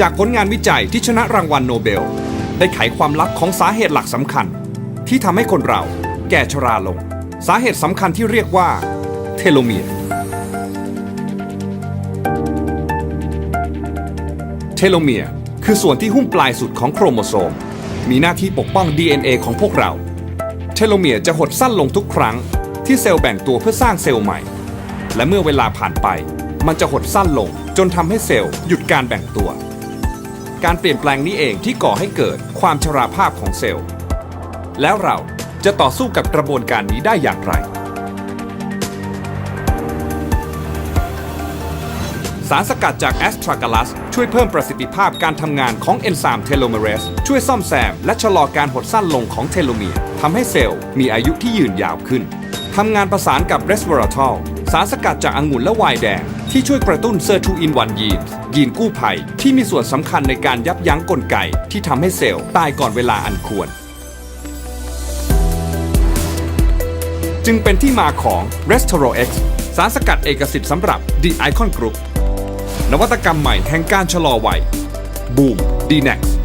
จากผลงานวิจัยที่ชนะรางวัลโนเบล ได้ไขความลับของสาเหตุหลักสำคัญ ที่ทำให้คนเราแก่ชราลง สาเหตุสำคัญที่เรียกว่า เทโลเมียร์เทโลเมียร์คือส่วนที่หุ้มปลายสุดของโครโมโซม มีหน้าที่ปกป้อง DNA ของพวกเรา เทโลเมียร์จะหดสั้นลงทุกครั้ง ที่เซลล์แบ่งตัวเพื่อสร้างเซลล์ใหม่ และเมื่อเวลาผ่านไป มันจะหดสั้นลงจนทำให้เซลล์หยุดการแบ่งตัว การเปลี่ยนแปลงนี้เองที่ก่อให้เกิดความชราภาพของเซลล์ แล้วเราจะต่อสู้กับกระบวนการนี้ได้อย่างไร สารสกัดจากแอสทรากัลัสช่วยเพิ่มประสิทธิภาพการทำงานของเอนไซม์เทโลเมเรสช่วยซ่อมแซม และชะลอการหดสั้นลงของเทโลเมียร์ทำให้เซลล์มีอายุที่ยืนยาวขึ้นทำงานประสานกับเรสเวอราทอลสารสกัดจากองุ่นและไวน์แดง ที่ช่วยกระตุ้นเซอร์ทูอินวันยีนยีนกู้ภัยที่มีส่วนสำคัญในการยับยั้งกลไกที่ทำให้เซลล์ตายก่อนเวลาอันควร จึงเป็นที่มาของ r e s t o r o X สารสกัดเอกสิทธิ์สำหรับ The Icon Group นวัตกรรมใหม่แห่งการชะลอวัย Boom D-Nex